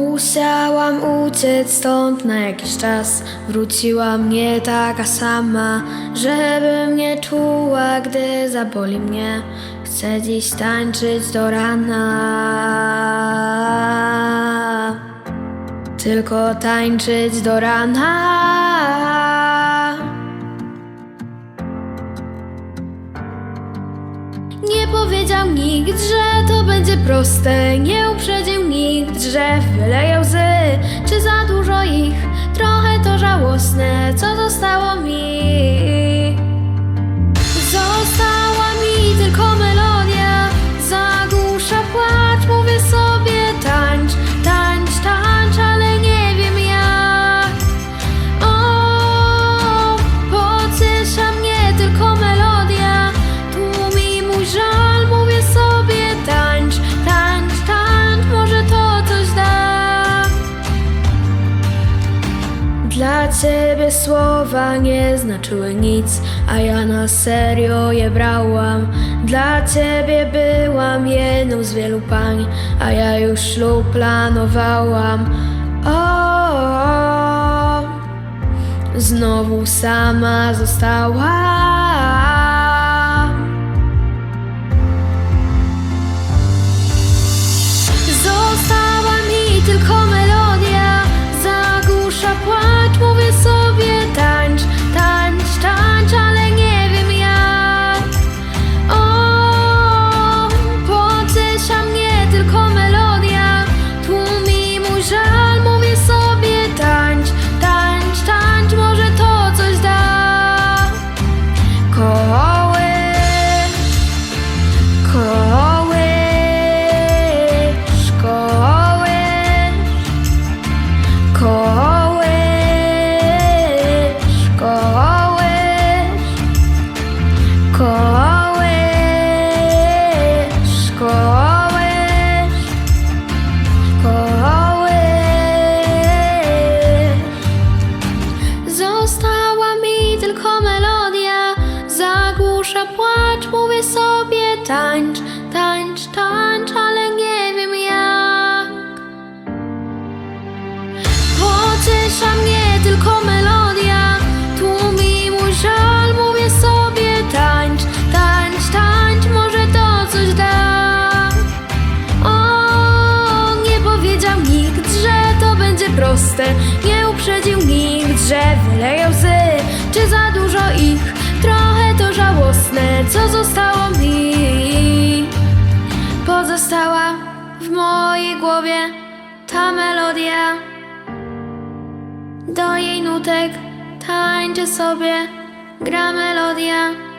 Musiałam uciec stąd na jakiś czas. Wróciłam nie taka sama Żeby mnie czuła, gdy zaboli mnie. Chcę dziś tańczyć do rana. Tylko tańczyć do rana powiedział nikt, że to będzie proste. Nie uprzedził nikt, że wyleje łzy Dla ciebie słowa nie znaczyły nic A ja na serio je brałam. Dla ciebie byłam jedną z wielu pań A ja już ślub planowałam. O, Znowu sama zostałam tylko melodia. Zagłusza płacz, mówię sobie tańcz, tańcz, tańcz, ale nie wiem jak. Pociesza mnie tylko melodia. Tłumi mój żal, mówię sobie tańcz, tańcz, tańcz, może to coś da. O, nie powiedział nikt, że to będzie proste. Nie uprzedził Co zostało mi? Pozostała w mojej głowie ta melodia Do jej nutek tańczę sobie Gra melodia